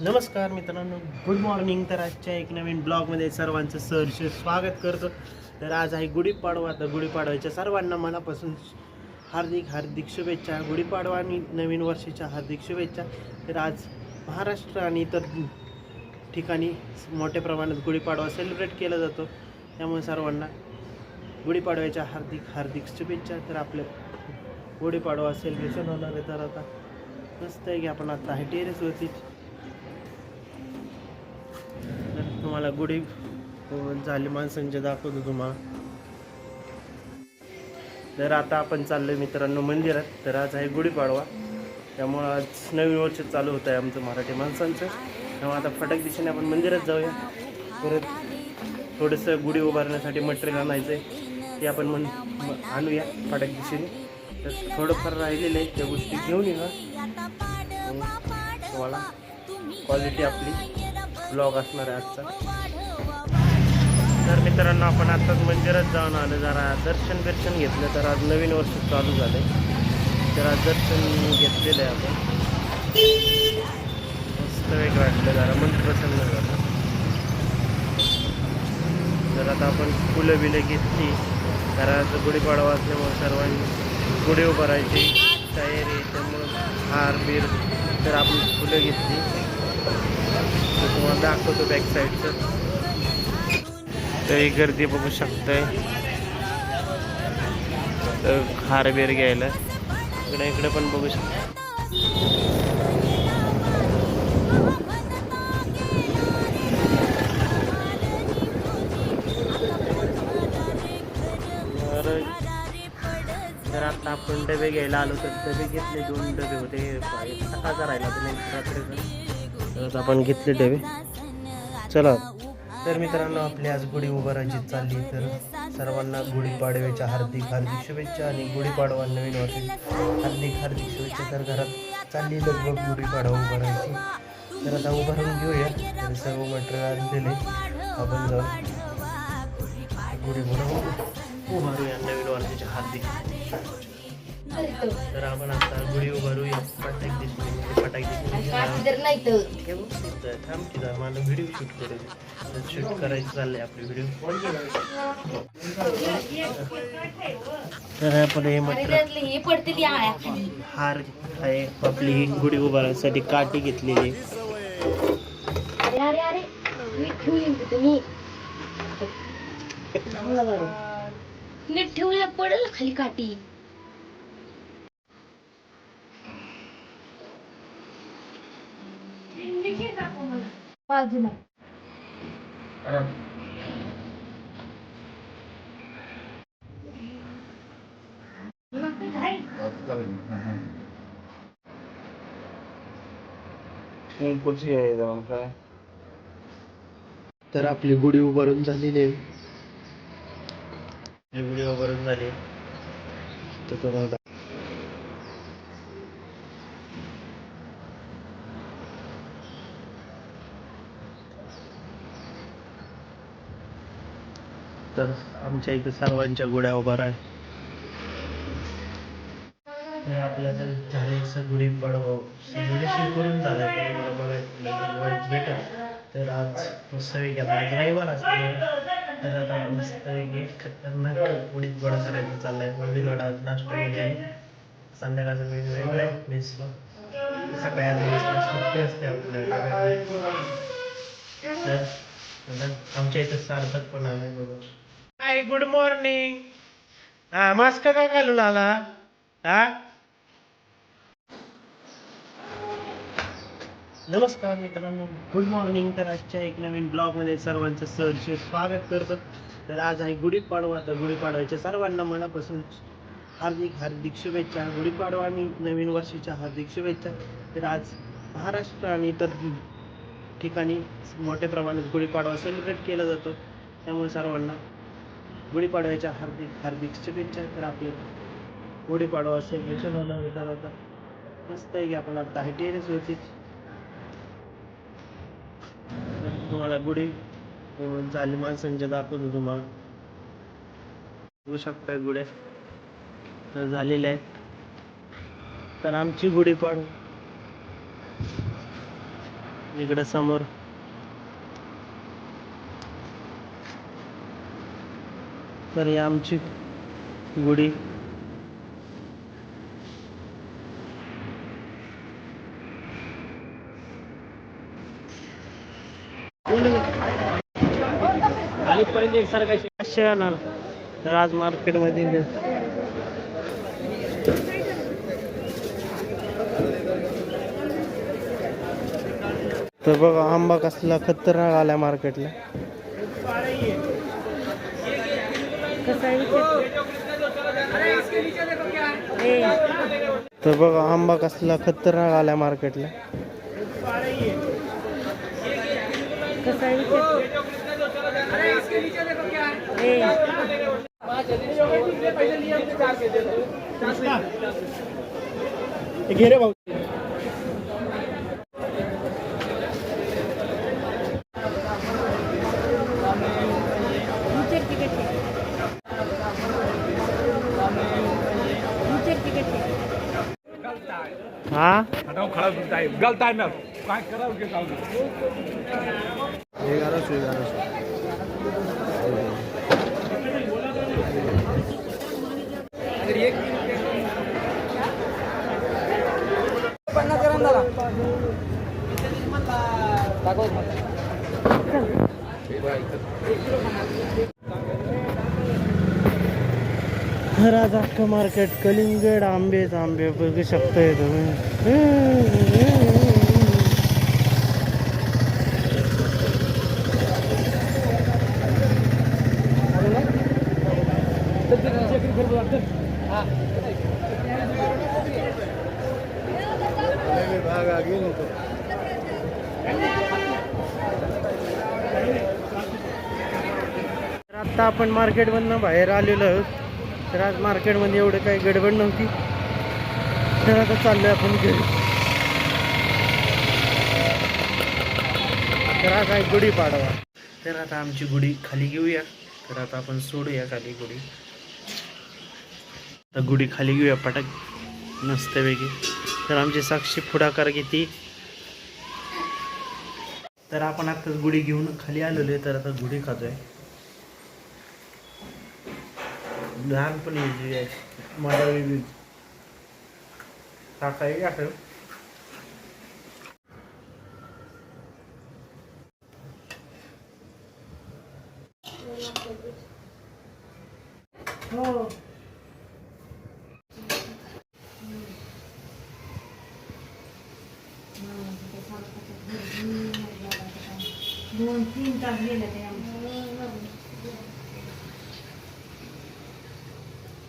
नमस्कार मित्रांनो good morning तर आजच्या एक नवीन ब्लॉगमध्ये सर्वांचं सहर्ष स्वागत करतो. तर आज आहे गुढीपाडवा. तर गुढीपाडव्याच्या सर्वांना मनापासून हार्दिक हार्दिक शुभेच्छा. गुढीपाडवा आणि नवीन वर्षाच्या हार्दिक शुभेच्छा. तर आज महाराष्ट्र आणि इतर ठिकाणी मोठ्या प्रमाणात गुढीपाडवा सेलिब्रेट केला जातो. त्यामुळे सर्वांना गुढीपाडव्याच्या हार्दिक हार्दिक शुभेच्छा. तर आपलं गुढीपाडवा सेलिब्रेशन होणार आहे. तर आता मस्त आहे की आपण आता आहे टेरेसवरती चला गुढी झाली माणसांचे दाखवतो तुम्हाला तर आता आपण चाललोय मित्रांनो मंदिरात. तर आज आहे गुढीपाडवा त्यामुळं आज नवीन वर्ष चालू होतं आहे आमचं मराठी माणसांचं. त्यामुळे आता फटक दिशेने आपण मंदिरात जाऊया. परत थोडंसं गुढी उभारण्यासाठी मटेरियल आणायचं आहे ते आपण मन आणूया फटक दिशेने. तर थोडंफार राहिलेलं आहे त्या गोष्टी घेऊन येणार. तुम्हाला क्वालिटी आपली. ब्लॉग असणार आहे आजचा. तर मित्रांनो आपण आत्ताच मंदिरात जाऊन आलो. जरा दर्शन बिर्शन घेतलं तर आज नवीन वर्ष चालू झालं तर आज दर्शन घेतलेलं आहे आपण. मस्त वेगळं वाटलं जरा मन प्रसन्न झालं. तर आता आपण फुलं बिलं घेतली. तर आज गुढीपाडवा असल्यामुळे सर्वांनी गुढी उभारायची. तयारी त्यामुळं हार बीर तर आपण फुलं घेतली. तर तुम्हाला दाखवतो बॅक साईडचं तर ही गर्दी बघू शकताय. तर हार बीर घ्यायला. इकडे इकडे पण बघू शकता. तर आता आपण डबे घ्यायला आलो तर डबे घेतले दोन डबे होते. सकाळचा राहिला होता एक रात्रीचा तर आपण घेतले डबे चला. तर मित्रांनो आपली आज गुढी उभारायची चालली तर सर्वांना गुढीपाडव्याच्या हार्दिक हार्दिक शुभेच्छा आणि गुढीपाडवा नवीन वर्षी हार्दिक हार्दिक शुभेच्छा. तर घरात चालली लगभग गुढीपाडवा उभारायची. तर आता उभारून घेऊया. तर सर्व मटेरियल दिले. आपण जाऊ. गुढी उभारू उभारूया नवीन वर्षाच्या हार्दिक. तर आपण आता गुढी उभारूया. प्रत्येक दिवशी फटाक दिसली तर नाही तर व्यवस्थित आहे. थांब की जरा मला व्हिडिओ शूट करायचं शूट करायचं चाललंय आपले व्हिडिओ तर आपण हे आणि म्हटलं त्यातले हे पडते आळ्या खाली हार आहे आपली ही गुढी उभारण्यासाठी काठी घेतलेली. अरे अरे अरे नीट ठेवली होती तुम्ही नीट ठेवल्या पडेल खाली काठी. बाजूला तर आपली गुढी उभारून झालेली आहे. ही गुढी उभारून झाली. तर तुम्हाला तर आमच्या इथे सर्वांच्या गुड्या उभा आहे आपल्याला झाले सगळी पडव करून झालं मला भेटत तर आज मस्त वेगळा आज रविवार तर आता खतरनाक उडीद वडा करायचं चाललंय. उडीद वडा नाश्ता वगैरे संध्याकाळचं वेगळं वेगळं मेसला सगळ्या सुट्टी असते आपल्याला तर आमच्या इथं सार्थक पण आहे बरोबर हाय गुड मॉर्निंग हा मास्क का घालून आला हा? नमस्कार मित्रांनो गुड मॉर्निंग तर आजच्या एक नवीन ब्लॉगमध्ये सर्वांचं सहर्ष स्वागत करतो. तर आज आहे गुढीपाडवा. तर गुढीपाडव्याच्या सर्वांना मनापासून हार्दिक हार्दिक शुभेच्छा. गुढीपाडवा आणि नवीन वर्षाच्या हार्दिक शुभेच्छा. तर आज महाराष्ट्र आणि इतर ठिकाणी मोठ्या प्रमाणात गुढीपाडवा सेलिब्रेट केला जातो. त्यामुळे सर्वांना गुढीपाडव्याच्या हार्दिक हार्दिक शुभेच्छा तर आपले गुढीपाडवा असेल याच्या आहे तर आता मस्त आहे की आपण आता आहे. टेरेसवरती तर तुम्हाला गुढी झाली माणसांच्या दाखवतो तुम्हाला. बघू शकता गुढ्या. तर झालेल्या आहेत. तर आमची गुढीपाडवा. इकडे समोर. तर ही आमची गुढी. पाचशे आणा तर आज मार्केटमध्ये तर बघा आंबा कसला खतरनाक आला मार्केटला. तर बघा आंबा कसला खतरनाक आला मार्केटला घे रे भाऊ. हा गलत आहे ना काय करावं की जाऊ दे. एगारह एगारह आज अख्खं मार्केट कलिंगड आंबेच आंबे बघू शकताय तुम्ही. तर आत्ता आपण मार्केटमधनं बाहेर आलेलो आहोत. तर आज मार्केटमध्ये एवढं काही गडबड नव्हती. तर आता चाललोय आपण घरी. तर आज आहे गुढी पाडवा. तर आता आमची गुढी खाली घेऊया. तर आता आपण सोडूया खाली गुढी. आता गुढी खाली घेऊया पटक. मस्तपैकी. तर आमची साक्षी पुढाकार घेते. तर आपण आत्ताच गुढी घेऊन खाली आलेलो आहे. तर आता गुढी खातोय. लहानपणी जी आहे मला वेगळी टाकाय असं हो दोन तीन तास गेले ते आमचे